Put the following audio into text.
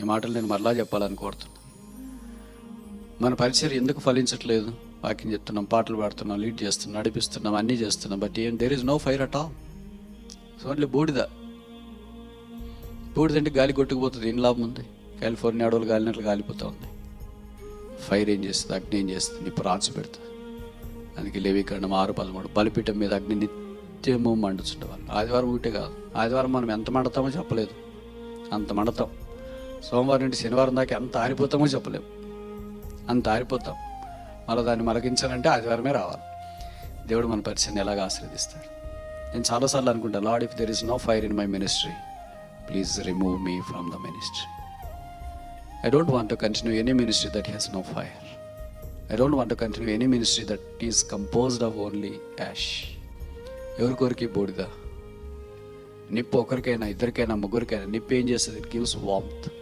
ఈ మాటలు నేను మరలా చెప్పాలని కోరుతున్నాను. మన పరిచయం ఎందుకు ఫలించట్లేదు? వాక్యం చెప్తున్నాం పాటలు పాడుతున్నాం లీడ్ చేస్తున్నాం నడిపిస్తున్నాం అన్నీ చేస్తున్నాం బట్ ఏం there is no fire at all so only బూడిద. బూడిద అంటే గాలి కొట్టుకుపోతుంది ఏం లాభం ఉంది. కాలిఫోర్నియా అడవులు గాలినట్లు గాలిపోతూ ఉంది. ఫైర్ ఏం చేస్తుంది? అగ్ని ఏం చేస్తుంది? ఇప్పుడు రాచు పెడుతుంది. అందుకే లేవీకరణం ఆరు పదమూడు. బలిపీఠం మీద అగ్ని నిత్యము మండుచుండేవాళ్ళు. ఆదివారం ఒకటే కాదు. ఆదివారం మనం ఎంత మండతామో చెప్పలేదు. అంత మండతాం. సోమవారం నుండి శనివారం దాకా ఎంత ఆరిపోతామో చెప్పలేము అంత ఆరిపోతాం. మళ్ళీ దాన్ని మలగించాలంటే ఆదివారమే రావాలి. దేవుడు మన పరిచయాన్ని ఎలాగ ఆశీర్వదిస్తాడు నేను చాలాసార్లు అనుకుంటాను Lord if there is no fire in my ministry please remove me from the ministry I don't want continue any ministry that has no fire I don't don't want to continue any ministry that is composed of only ash. ఎవరికొరికి బూడిద? నిప్పు ఒకరికైనా ఇద్దరికైనా ముగ్గురికైనా నిప్పు ఏం చేస్తుంది? It gives warmth